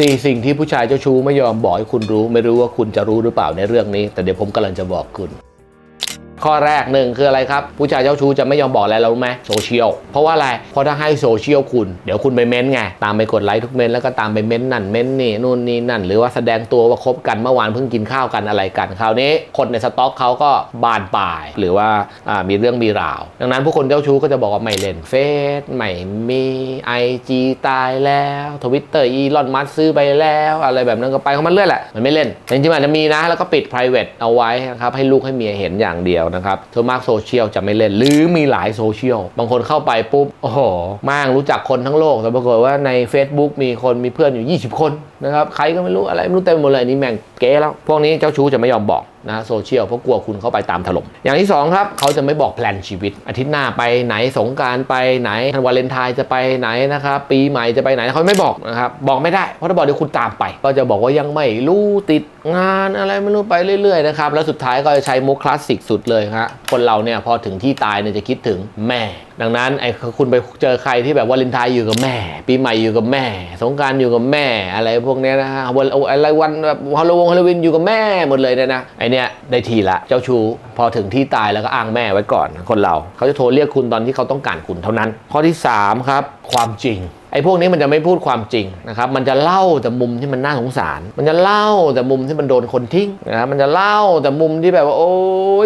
สี่สิ่งที่ผู้ชายเจ้าชู้ไม่ยอมบอกให้คุณรู้ ไม่รู้ว่าคุณจะรู้หรือเปล่าในเรื่องนี้ แต่เดี๋ยวผมกำลังจะบอกคุณ ข้อแรกหนึ่งคืออะไรครับ ผู้ชายเจ้าชู้จะไม่ยอมบอกอะไรเรารู้ไหมโซเชียลเพราะว่าอะไรเพราะถ้าให้โซเชียลคุณ เดี๋ยวคุณไปเม้นไง ตามไปกดไลค์ทุกเม้นแล้วก็ตามไปเม้นนั่นเม้นนี่นู่นนี่นั่น หรือว่าแสดงตัวว่าคบกันเมื่อวานเพิ่งกินข้าวกันอะไรกันคราวนี้คนในสต็อกเขาก็บานปลาย หรือว่าามีเรื่องมีราว ดังนั้นผู้คนเจ้าชู้ก็จะบอกว่าไม่เล่นเฟซไม่มีไอจีตายแล้วทวิตเตอร์อีลอนมัสซื้อไปแล้วอะไรแบบนั้นก็ไปของมันเรื่อยแหละมันไม่เล่นจริงๆมันจจะมีนะแล้วก็ปิด private เอาไว้นะครับให้ลูกให้เมียเห็นอย่างเดียวนะครับส่วนมากโซเชียลจะไม่เล่น หรือมีหลายโซเชียล บางคนเข้าไปปุ๊บ โอ้โหม่างรู้จักคนทั้งโลก แต่ปรากฏว่าใน Facebook มีคนมีเพื่อนอยู่ 20 คน นะครับใครก็ไม่รู้อะไรไม่รู้เต็มหมดเลยนี่แม่งเก๋แล้วพวกนี้เจ้าชู้จะไม่ยอมบอกนะโซเชียลเพราะกลัวคุณเข้าไปตามถล่มอย่างที่สองครับเขาจะไม่บอกแพลนชีวิต อาทิตย์หน้าไปไหนสงการไปไหนวาเลนไทน์จะไปไหนนะครับปีใหม่จะไปไหนเขาไม่บอกนะครับบอกไม่ได้เพราะถ้าบอกเดี๋ยวคุณตามไป ก็จะบอกว่ายังไม่รู้ติดงานอะไรไม่รู้ไปเรื่อยๆนะครับแล้วสุดท้ายก็จะใช้มุกคลาสสิกสุดเลยฮะคนเราเนี่ยพอถึงที่ตายเนี่ยจะคิดถึงแม่ ดังนั้นไอ้คุณไปเจอใครที่แบบวาเลนไทน์อยู่กับแม่ ปีใหม่อยู่กับแม่ สงการอยู่กับแม่อะไรพวกเนี้ยนะฮะวันอะไรวันแบบฮาโลวงฮาโลวินอยู่กับแม่หมดเลยเนี่ยนะไอเนี้ยได้ทีละเจ้าชู้พอถึงที่ตายแล้วก็อ้างแม่ไว้ก่อนคนเรา เขาจะโทรเรียกคุณตอนที่เขาต้องการคุณเท่านั้น ข้อที่สามครับ ความจริง ไอ้พวกนี้มันจะไม่พูดความจริงนะครับ มันจะเล่าแต่มุมที่มันน่าสงสาร มันจะเล่าแต่มุมที่มันโดนคนทิ้งนะครับมันจะเล่าแต่มุมที่แบบว่าโอ้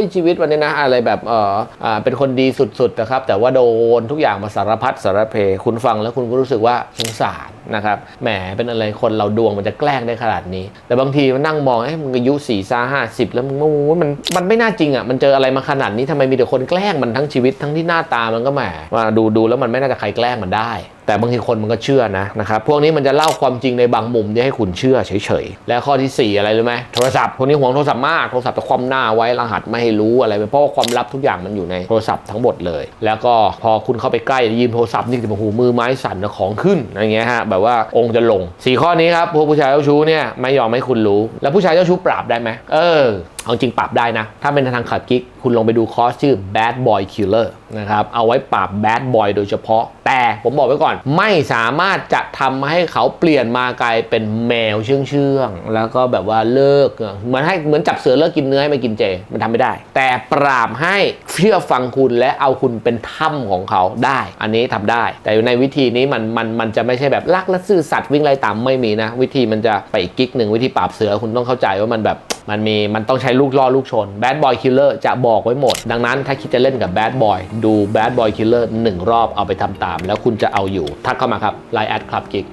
ยชีวิตวันนี้นะอะไรแบบเอออ่าเป็นคนดีสุดๆนะครับ แต่ว่าโดนทุกอย่างมาสารพัดสารเพ คุณฟังแล้วคุณก็รู้สึกว่าสงสารนะครับแหมเป็นอะไรคนเราดวงมันจะแกล้งได้ขนาดนี้ แต่บางทีมันนั่งมองเอ้มึงอายุสี่ซาห้าสิบแล้วมึงโอ้มันมันไม่น่าจริงอะมันเจออะไรมาขนาดนี้ทำไมมีแต่คนแกล้งมันทั้งชีวิตทั้งที่หน้าตามันก็แหมว่าดูดูแล้วมันไม่น่าจะใครแกล้งมันได้ แต่บางทีคนมันก็เชื่อนะนะครับพวกนี้มันจะเล่าความจริงในบางมุมที่ให้คุณเชื่อเฉยๆและข้อทีสี่4 อะไรรู้ไหมโทรศัพท์พวกนี้ห่วงโทรศัพท์มากโทรศัพท์จะคว่ำหน้าไว้รหัสไม่ให้รู้อะไรเพราะว่าความลับทุกอย่างมันอยู่ในโทรศัพท์ทั้งหมดเลย แล้วก็พอคุณเข้าไปใกล้ยืมโทรศัพท์นี่จะมาหูมือไม้สั่นนะของขึ้นอะไรเงี้ยฮะแบบว่าองค์จะลงสี่ข้อนี้ครับพวกผู้ชายเจ้าชู้เนี่ยไม่ยอมให้คุณรู้ แล้วผู้ชายเจ้าชู้ปราบได้ไหมเออ เอาจริงปรับได้นะ ถ้าเป็นทางขับกิ๊ก คุณลองไปดูคอร์สชื่อ Bad Boy Killer นะครับ เอาไว้ปราบ Bad Boy โดยเฉพาะ แต่ผมบอกไว้ก่อน ไม่สามารถจะทำให้เขาเปลี่ยนมากลายเป็นแมวเชื่องเชื่องๆ แล้วก็แบบว่าเลิก เหมือนให้เหมือนจับเสือเลิกกินเนื้อให้มากินเจ มันทำไม่ได้ แต่ปราบให้เชื่อฟังคุณและเอาคุณเป็นถ้ำของเขาได้ อันนี้ทำได้ แต่ในวิธีนี้มันมันมันจะไม่ใช่แบบรักและซื่อสัตย์วิ่งไล่ตามไม่มีนะ วิธีมันจะไปอีกกิ๊กหนึ่งวิธีปราบเสือคุณต้องเข้าใจว่ามันแบบ มันมีมันต้องใช้ลูกล่อลูกชนแบดบอยคิลเลอร์จะบอกไว้หมด ดังนั้นถ้าคิดจะเล่นกับแบดบอยดูแบดบอยคิลเลอร์หนึ่งรอบเอาไปทำตาม แล้วคุณจะเอาอยู่ทักเข้ามาครับไลน์แอดคลับกิก